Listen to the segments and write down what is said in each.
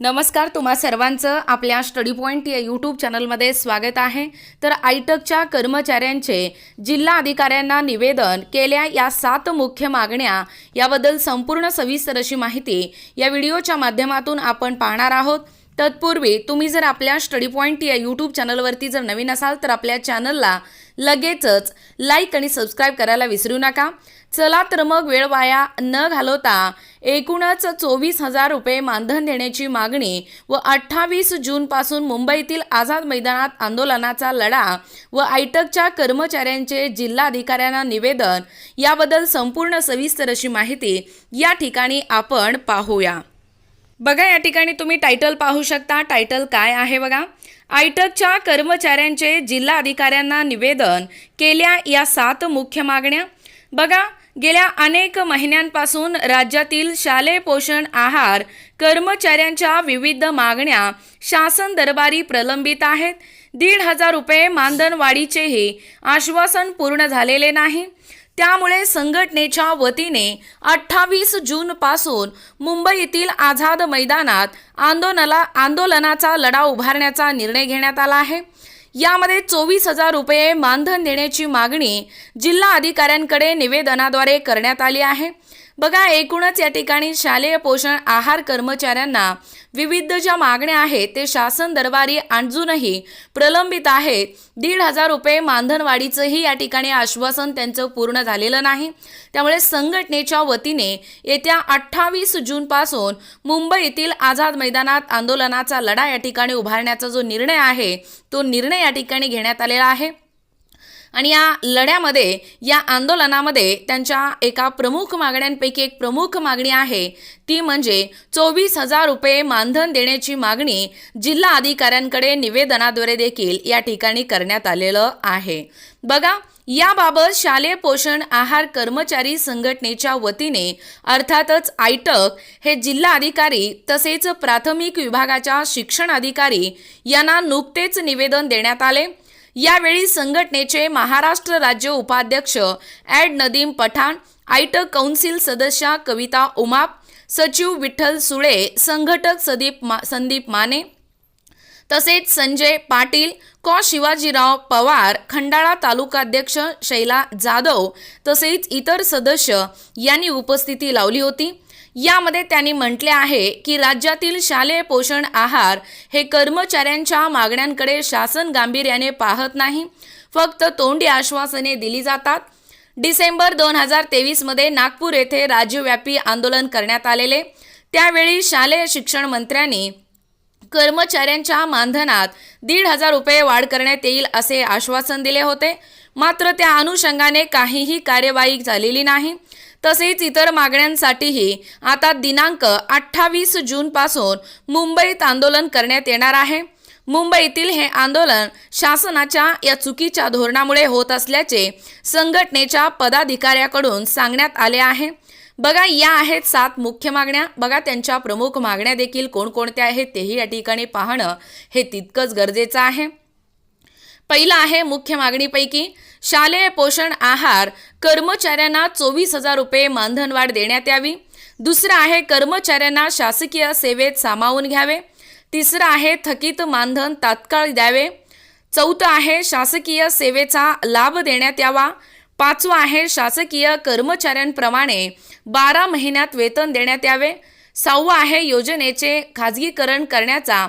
नमस्कार तुम्हा सर्वांचं आपल्या स्टडी पॉईंट या यूट्यूब चॅनलमध्ये स्वागत आहे. तर आयटकच्या कर्मचाऱ्यांचे जिल्हा अधिकाऱ्यांना निवेदन केल्या या सात मुख्य मागण्या याबद्दल संपूर्ण सविस्तर अशी माहिती या व्हिडिओच्या माध्यमातून आपण पाहणार आहोत. तत्पूर्वी तुम्ही जर आपल्या स्टडी पॉईंट या यूट्यूब चॅनलवरती जर नवीन असाल तर आपल्या चॅनलला लगेचच लाईक आणि सबस्क्राईब करायला विसरू नका. चला तर मग वेळ वाया न घालवता एकूणच चोवीस हजार रुपये मानधन देण्याची मागणी व अठ्ठावीस जूनपासून मुंबईतील आझाद मैदानात आंदोलनाचा लढा व आयटकच्या कर्मचाऱ्यांचे जिल्हाधिकाऱ्यांना निवेदन याबद्दल संपूर्ण सविस्तर अशी माहिती या ठिकाणी आपण पाहूया. बघा या ठिकाणी तुम्ही टायटल पाहू शकता. टायटल काय आहे बघा? आयटकच्या कर्मचाऱ्यांचे जिल्हा अधिकाऱ्यांना निवेदन केल्या या सात मुख्य मागण्या. बघा गेल्या अनेक महिन्यांपासून राज्यातील शालेय पोषण आहार कर्मचाऱ्यांच्या विविध मागण्या शासन दरबारी प्रलंबित आहेत. दीड हजार रुपये मानधनवाढीचेही आश्वासन पूर्ण झालेले नाही. त्यामुळे संघटनेच्या वतीने अठ्ठावीस जूनपासून मुंबईतील आझाद मैदानात आंदोलनाला आंदोलनाचा लढा उभारण्याचा निर्णय घेण्यात आला आहे. यामध्ये चोवीस हजार रुपये मानधन देण्याची मागणी जिल्हा अधिकाऱ्यांकडे निवेदनाद्वारे करण्यात आली आहे. बघा एकूणच या ठिकाणी शालेय पोषण आहार कर्मचाऱ्यांना विविध ज्या मागण्या आहेत. ते शासन दरबारी अजूनही प्रलंबित आहेत दीड हजार रुपये मानधनवाढीचंही या ठिकाणी आश्वासन त्यांचं पूर्ण झालेलं नाही. त्यामुळे संघटनेच्या वतीने येत्या अठ्ठावीस जूनपासून मुंबईतील आझाद मैदानात आंदोलनाचा लढा या ठिकाणी उभारण्याचा जो निर्णय आहे तो निर्णय या ठिकाणी घेण्यात आलेला आहे. आणि या लढ्यामध्ये या आंदोलनामध्ये त्यांच्या एका प्रमुख मागण्यांपैकी एक प्रमुख मागणी आहे. ती म्हणजे चोवीस हजार रुपये मानधन देण्याची मागणी जिल्हा अधिकाऱ्यांकडे निवेदनाद्वारे देखील या ठिकाणी करण्यात आलेलं आहे. बघा याबाबत शालेय पोषण आहार कर्मचारी संघटनेच्या वतीने अर्थातच आयटक हे जिल्हा अधिकारी तसेच प्राथमिक विभागाच्या शिक्षण अधिकारी यांना नुकतेच निवेदन देण्यात आले. यावेळी संघटनेचे महाराष्ट्र राज्य उपाध्यक्ष ॲड नदीम पठाण आयटक कौन्सिल सदस्या कविता उमाप सचिव विठ्ठल सुळे संघटक सदीप मा संदीप माने तसेच संजय पाटील कॉ. शिवाजीराव पवार खंडाळा तालुकाध्यक्ष शैला जाधव तसेच इतर सदस्य यांनी उपस्थिती लावली होती. यामध्ये त्यांनी म्हटले आहे की राज्यातील शालेय पोषण आहार हे कर्मचाऱ्यांच्या मागण्यांकडे शासन गांभीर्याने पाहत नाही. फक्त तोंडी आश्वासने दिली जातात. डिसेंबर दोन हजार तेवीसमध्ये नागपूर येथे राज्यव्यापी आंदोलन करण्यात आलेले. त्यावेळी शालेय शिक्षण मंत्र्यांनी कर्मचाऱ्यांच्या मानधनात दीड हजार रुपये वाढ करण्यात येईल असे आश्वासन दिले होते. मात्र त्या अनुषंगाने काहीही कार्यवाही झालेली नाही. तसेच इतर मागण्यांसाठीही आता दिनांक अठ्ठावीस जूनपासून मुंबईत आंदोलन करण्यात येणार आहे. मुंबईतील हे आंदोलन शासनाच्या या चुकीच्या धोरणामुळे होत असल्याचे संघटनेच्या पदाधिकाऱ्याकडून सांगण्यात आले आहे. बघा या आहेत सात मुख्य मागण्या. बघा त्यांच्या प्रमुख मागण्या देखील कोणकोणत्या आहेत तेही या ठिकाणी पाहणं हे तितकंच गरजेचं आहे. पहिलं आहे मुख्य मागणीपैकी. शालेय पोषण आहार कर्मचाऱ्यांना चोवीस हजार रुपये मानधनवाढ देण्यात यावी. दुसरं आहे कर्मचाऱ्यांना शासकीय सेवेत सामावून घ्यावे. तिसरं आहे थकीत मानधन तात्काळ द्यावे. चौथं आहे शासकीय सेवेचा लाभ देण्यात यावा. पाचवं आहे शासकीय कर्मचाऱ्यांप्रमाणे बारा महिन्यात वेतन देण्यात यावे. सहावं आहे योजनेचे खाजगीकरण करण्याचा.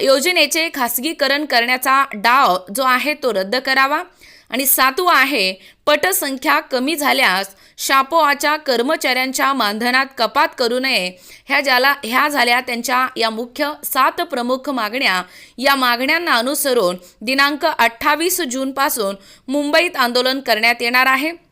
योजनेचे खासगीकरण करण्याचा डाव जो आहे तो रद्द करावा. आणि सातवं आहे पटसंख्या कमी झाल्यास शापोआच्या कर्मचाऱ्यांच्या मानधनात कपात करू नये. ह्या ज्याला ह्या झाल्या त्यांच्या या मुख्य सात प्रमुख मागण्या. या मागण्यांना अनुसरून दिनांक अठ्ठावीस जूनपासून मुंबईत आंदोलन करण्यात येणार आहे.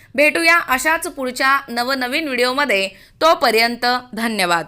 भेटूया अशाच पुढच्या नवनवीन व्हिडिओमध्ये. तोपर्यंत धन्यवाद.